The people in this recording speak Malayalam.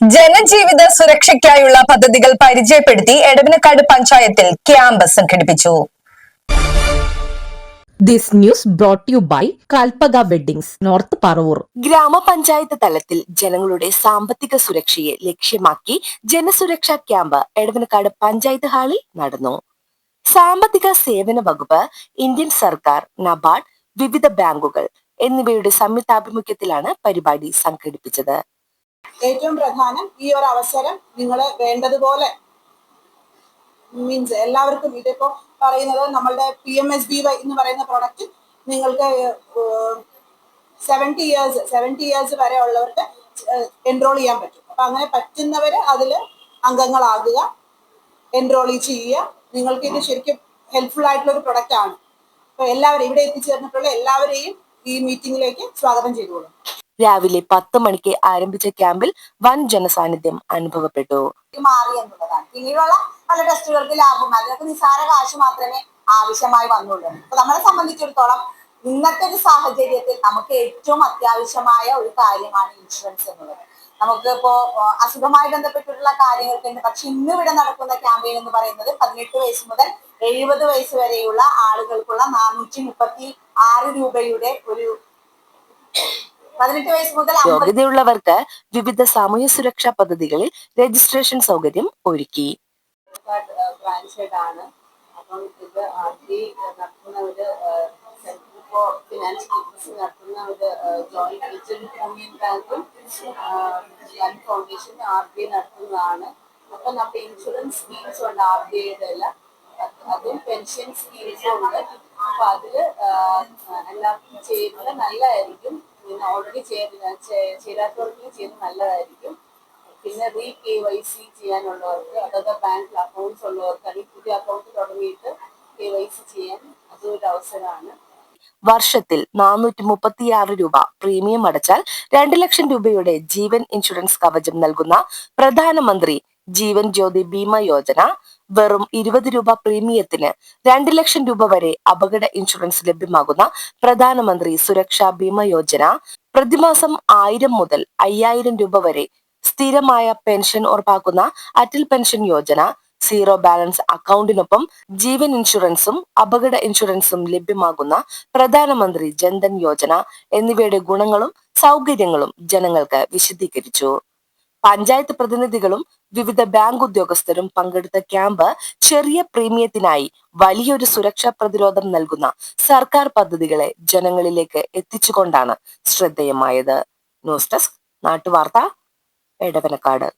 ജനജീവിത സുരക്ഷയ്ക്കായുള്ള പദ്ധതികൾ പരിചയപ്പെടുത്തി എടവനക്കാട് പഞ്ചായത്തിൽ ക്യാമ്പ് സംഘടിപ്പിച്ചു. This news brought you by Kalpaka weddings North Paravur ഗ്രാമപഞ്ചായത്ത് തലത്തിൽ ജനങ്ങളുടെ സാമ്പത്തിക സുരക്ഷയെ ലക്ഷ്യമാക്കി ജനസുരക്ഷാ ക്യാമ്പ് എടവനക്കാട് പഞ്ചായത്ത് ഹാളിൽ നടന്നു. സാമ്പത്തിക സേവന വകുപ്പ് ഇന്ത്യൻ സർക്കാർ നബാർഡ് വിവിധ ബാങ്കുകൾ എന്നിവയുടെ സംയുക്താഭിമുഖ്യത്തിലാണ് പരിപാടി സംഘടിപ്പിച്ചത്. ഏറ്റവും പ്രധാനം ഈ ഒരു അവസരം നിങ്ങൾ വേണ്ടതുപോലെ മീൻസ് എല്ലാവർക്കും ഇതിപ്പോ പറയുന്നത് നമ്മളുടെ P M S B Y എന്ന് പറയുന്ന പ്രൊഡക്റ്റ് നിങ്ങൾക്ക് സെവന്റി ഇയേഴ്സ് സെവന്റി ഇയേഴ്സ് വരെ ഉള്ളവർക്ക് എൻറോൾ ചെയ്യാൻ പറ്റും. അപ്പൊ അങ്ങനെ പറ്റുന്നവര് അതിൽ അംഗങ്ങളാകുക എൻറോൾ ചെയ്യുക. നിങ്ങൾക്ക് ഇത് ശരിക്കും ഹെൽപ്ഫുൾ ആയിട്ടുള്ള ഒരു പ്രൊഡക്റ്റ് ആണ്. അപ്പൊ എല്ലാവരും ഇവിടെ എത്തിച്ചേർന്നിട്ടുള്ള എല്ലാവരെയും ഈ മീറ്റിംഗിലേക്ക് സ്വാഗതം ചെയ്തുകൊള്ളും. രാവിലെ പത്ത് മണിക്ക് ആരംഭിച്ച ക്യാമ്പിൽ വൻ ജനസാന്നിധ്യം അനുഭവപ്പെട്ടു. മാറി എന്നുള്ളതാണ്. പിന്നീടുള്ള പല ടെസ്റ്റുകൾക്ക് ലാഭം. അതിനൊക്കെ നിസ്സാര കാശ് മാത്രമേ ആവശ്യമായി വന്നുള്ളൂ. അപ്പൊ നമ്മളെ സംബന്ധിച്ചിടത്തോളം ഇന്നത്തെ ഒരു സാഹചര്യത്തിൽ നമുക്ക് ഏറ്റവും അത്യാവശ്യമായ ഒരു കാര്യമാണ് ഇൻഷുറൻസ് എന്നുള്ളത്. നമുക്ക് ഇപ്പോ അസുഖമായി ബന്ധപ്പെട്ടിട്ടുള്ള കാര്യങ്ങൾക്കുണ്ട് പക്ഷെ ഇന്ന് ഇവിടെ നടക്കുന്ന ക്യാമ്പയിൻ എന്ന് പറയുന്നത് പതിനെട്ട് വയസ്സ് മുതൽ എഴുപത് വയസ്സ് വരെയുള്ള ആളുകൾക്കുള്ള നാനൂറ്റി മുപ്പത്തി ആറ് രൂപയുടെ ഒരു പതിനെട്ട് വയസ്സ് മുതൽ യോഗ്യതയുള്ളവർക്ക് വിവിധ സാമൂഹ്യ സുരക്ഷാ പദ്ധതികളിൽ രജിസ്ട്രേഷൻ സൗകര്യം ഒരുക്കി. ബ്രാഞ്ച് ആണ് അപ്പം ഇത് ആർ നടത്തുന്ന ഒരു സെൻട്രൽ ഫോർ ഫിനാൻസ് ബിസിനസ് നടത്തുന്ന ഒരു ജോയിന്റ് ഏജന്റ് യൂണിയൻ ബാങ്കും വൻ ഫൗണ്ടേഷൻ ആർ ബി ഐ നടത്തുന്നതാണ്. അപ്പം നമ്മുടെ ഇൻഷുറൻസ് സ്കീംസ് ഉണ്ട് ആർ ബി ഐയുടെ എല്ലാം. അതും പെൻഷൻ സ്കീംസും ഉണ്ട്. അപ്പൊ അതിൽ എല്ലാവർക്കും ചെയ്യുന്നത് നല്ലതായിരിക്കും. പിന്നെ ഓൾറെഡി ചെയ്യാത്തവർക്ക് ചെയ്ത് നല്ലതായിരിക്കും. പിന്നെ റീ കെ വൈ സി ചെയ്യാനുള്ളവർക്ക് അതായത് ബാങ്കിൽ അക്കൗണ്ട്സ് ഉള്ളവർക്ക് അല്ലെങ്കിൽ പുതിയ അക്കൗണ്ട് തുടങ്ങിയിട്ട് കെ വൈ സി ചെയ്യാൻ അതും ഒരു അവസരമാണ് വർഷത്തിൽ നാനൂറ്റി മുപ്പത്തിയാറ് രൂപ പ്രീമിയം അടച്ചാൽ രണ്ട് ലക്ഷം രൂപയുടെ ജീവൻ ഇൻഷുറൻസ് കവചം നൽകുന്ന പ്രധാനമന്ത്രി ജീവൻ ജ്യോതി ബീമ യോജന വെറും ഇരുപത് രൂപ പ്രീമിയത്തിന് രണ്ട് ലക്ഷം രൂപ വരെ അപകട ഇൻഷുറൻസ് ലഭ്യമാകുന്ന പ്രധാനമന്ത്രി സുരക്ഷാ ബീമ യോജന. പ്രതിമാസം ആയിരം മുതൽ അയ്യായിരം രൂപ വരെ സ്ഥിരമായ പെൻഷൻ ഉറപ്പാക്കുന്ന Atal pension Yojana. Zero balance അക്കൗണ്ടിനൊപ്പം ജീവൻ ഇൻഷുറൻസും അപകട ഇൻഷുറൻസും ലഭ്യമാകുന്ന പ്രധാനമന്ത്രി ജൻധൻ യോജന. എന്നിവയുടെ ഗുണങ്ങളും സൗകര്യങ്ങളും ജനങ്ങൾക്ക് വിശദീകരിച്ചു. പഞ്ചായത്ത് പ്രതിനിധികളും വിവിധ ബാങ്ക് ഉദ്യോഗസ്ഥരും പങ്കെടുത്ത ക്യാമ്പ് ചെറിയ പ്രീമിയത്തിനായി വലിയൊരു സുരക്ഷാ പ്രതിരോധം നൽകുന്ന സർക്കാർ പദ്ധതികളെ ജനങ്ങളിലേക്ക് എത്തിച്ചുകൊണ്ടാണ് ശ്രദ്ധേയമായത്. ന്യൂസ് ഡെസ്ക് നാട്ടുവാർത്ത എടവനക്കാട്.